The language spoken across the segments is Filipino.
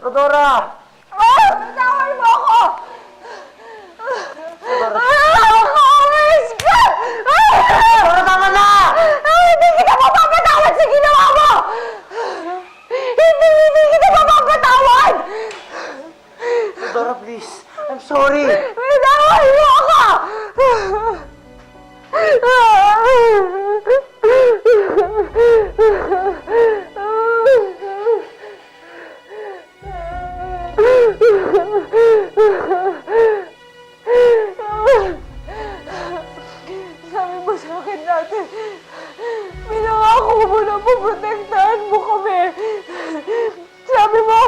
Rodora! Ah! Bitawan mo ako! Ah! Umalis ka! Ah! Rodora, tama na! Ah, Hindi kita mapapatawad sa ginawa mo! Hindi, hindi kita mapapatawad! Rodora, please. I'm sorry. Bitawan mo ako! Sabi akin dati, minangako mo na poprotektahan mo kami. Sabi mo,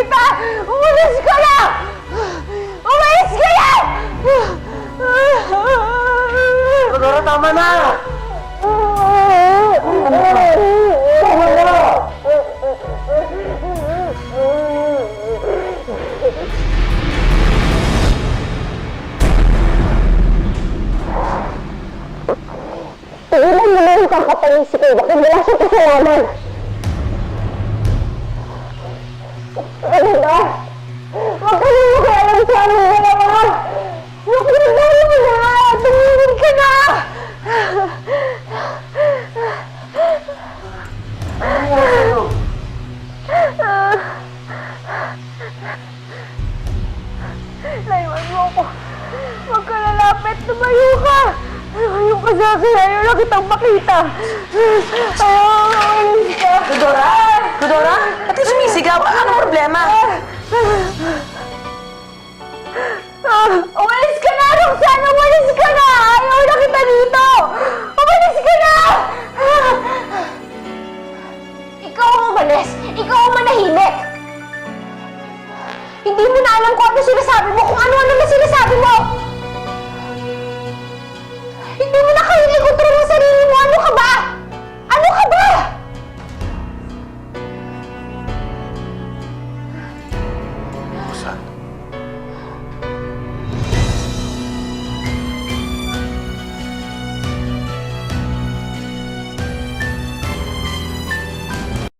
Makita! Umalis ka na! Umalis ka na! Rodora, tama na! Tigilan mo na yung kakatayin si Kuya. Bakit wala siya kasalanan? Ba? Huwag ka na makialam sa amin dalawa! Nakikinig mo na! Tumingin ka na! Layuan mo ako! Huwag ka lalapit! Tumayo ka! Tumayo ka sa akin! Ayaw na kitang makita! Ayaw manahimik! Hindi mo na alam kung ano sinasabi mo, kung ano-ano na sinasabi mo! Hindi mo na kahilig kontrol ang sarili mo! Ano ka ba? Ano ka ba? Rosan.